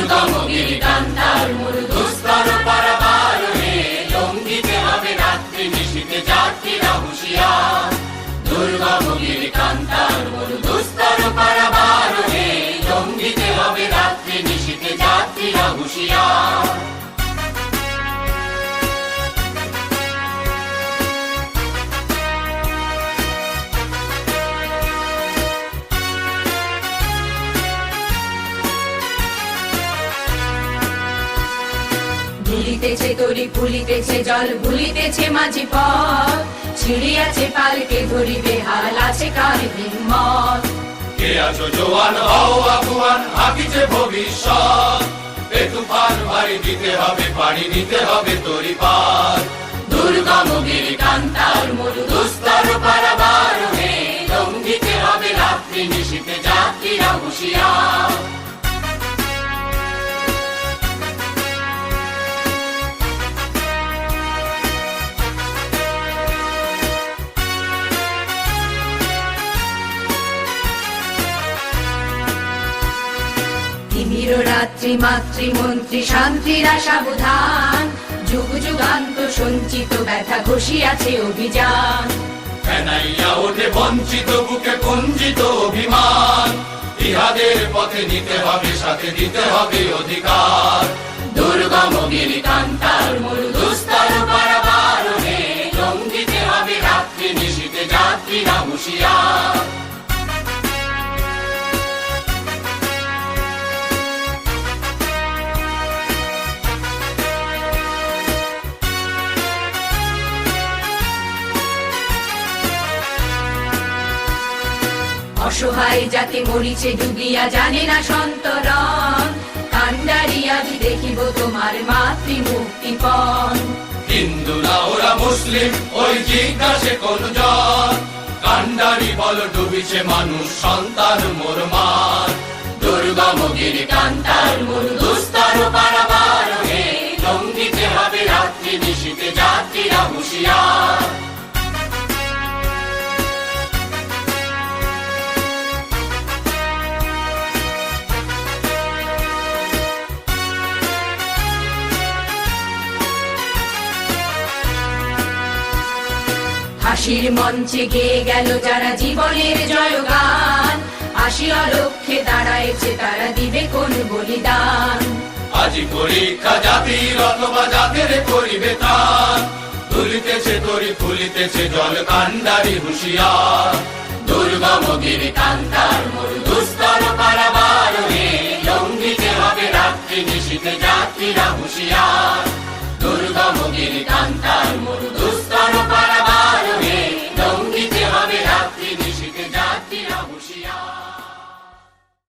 গিরি কান্তার মরু দুস্তর পারাবার হে লঙ্ঘিতে হবে রাত্রি নিশীতে যাত্রীরা হুঁশিয়ার। দুর্গম গিরি কান্তার মরু দুস্তর পারাবার। ভুলিতেছে তরি ফুলিতেছে জল ভুলিতেছে মাঝি পথ। ছিড়িয়াছে পালকে ধরিবে হাল আছে কার হিম্মত। কে আছো জোয়ান হও আগুয়ান হাকিছে ভবিষ্যৎ। এ তুফান বাড়ি দিতে হবে পাড়ি দিতে হবে তরি পার দুর্গম গিরি কান্তার মরু দুস্তর পারাবার তিমির রাত্রি মাতৃমন্ত্রী শান্তিরা সাবধান যুগ যুগান্ত সঞ্চিত ব্যথা ঘষিয়াছে অভিযান। ফেনাইয়া ওঠে বঞ্চিত বুকে কুঞ্জিত অভিমান। ইহাদের পথে নিতে হবে সাথে দিতে হবে অধিকার। দুর্গম গিরি কান্তার মরু দুস্তর পারাবার লঙ্ঘিতে হবে রাত্রি নিশীতে যাত্রীরা হুঁশিয়ার অসহায় জাতি মরিছে ডুবিয়া জানে না সন্তরণ। কান্ডারি আজ দেখিব তোমার মাতৃ মুক্তিপণ হিন্দু না, ওরা মুসলিম, ওই জিজ্ঞাসে কোন জন কান্ডারি বল, ডুবিছে মানুষ, সন্তান মোর মার। দুর্গম গিরি কান্তার মোর, দুস্তর পারাবার। হাসির মঞ্চে গেয়ে গেল যারা জীবনের জয়গান। আসিয়া লক্ষ্যে দাঁড়াইছে তারা দিবে কোন বলিদান। আজি পরীক্ষা জাতির অথবা জাতের করিবে তার তুলিতেছে তরি, ফুলিতেছে জল, কান্ডারি হুঁশিয়ার। দুর্গম গিরি কান্তার মরু দুস্তর পারাবার হবে রাত্রি নিশীতে যাত্রীরা হুঁশিয়ার।